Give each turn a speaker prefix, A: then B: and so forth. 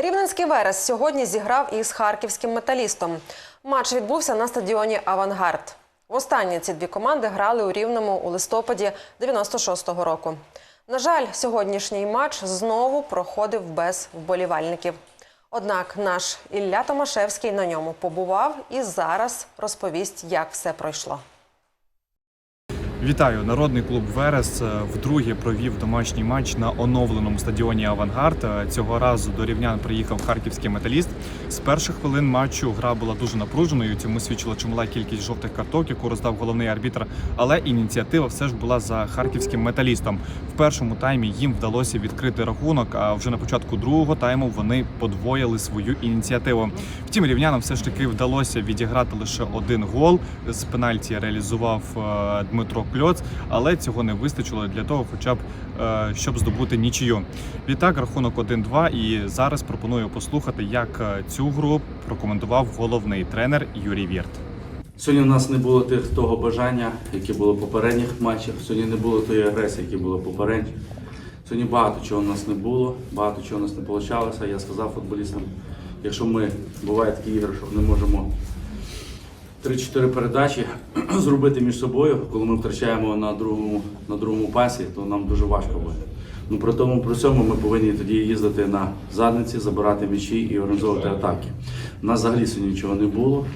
A: Рівненський Верес сьогодні зіграв із харківським металістом. Матч відбувся на стадіоні Авангард. Востаннє ці дві команди грали у Рівному у листопаді 96-го року. На жаль, сьогоднішній матч знову проходив без вболівальників. Однак наш Ілля Томашевський на ньому побував і зараз розповість, як все пройшло.
B: Вітаю! Народний клуб Верес е, вдруге провів домашній матч на оновленому стадіоні Авангард. Е, Цього разу до рівнян приїхав харківський металіст. З перших хвилин матчу гра була дуже напруженою. Цьому свідчила чимала кількість жовтих карток, яку роздав головний арбітр. Але ініціатива все ж була за харківським металістом. В першому таймі їм вдалося відкрити рахунок. А вже на початку другого тайму вони подвоїли свою ініціативу. Втім, рівнянам все ж таки вдалося відіграти лише один гол. З пенальті реалізував е, Дмитро Кльоц, але цього не вистачило для того, хоча б е, щоб здобути нічию. Відтак рахунок 1-2. І зараз пропоную послухати, як е, цю гру прокоментував головний тренер Юрій Вірт.
C: Сьогодні в нас не було тих того бажання, яке було в попередніх матчах. Сьогодні не було тої агресії, яке було попередніх. Сьогодні багато чого в нас не було, багато чого в нас не вийшло. Я сказав футболістам, якщо ми буває такі ігри, що не можемо 3-4 передачі зробити між собою, коли ми втрачаємо на другому, на другому пасі, то нам дуже важко буде. Ну при тому при цьому ми повинні тоді їздити на задниці, забирати м'ячі і організовувати атаки. У нас взагалі нічого не було.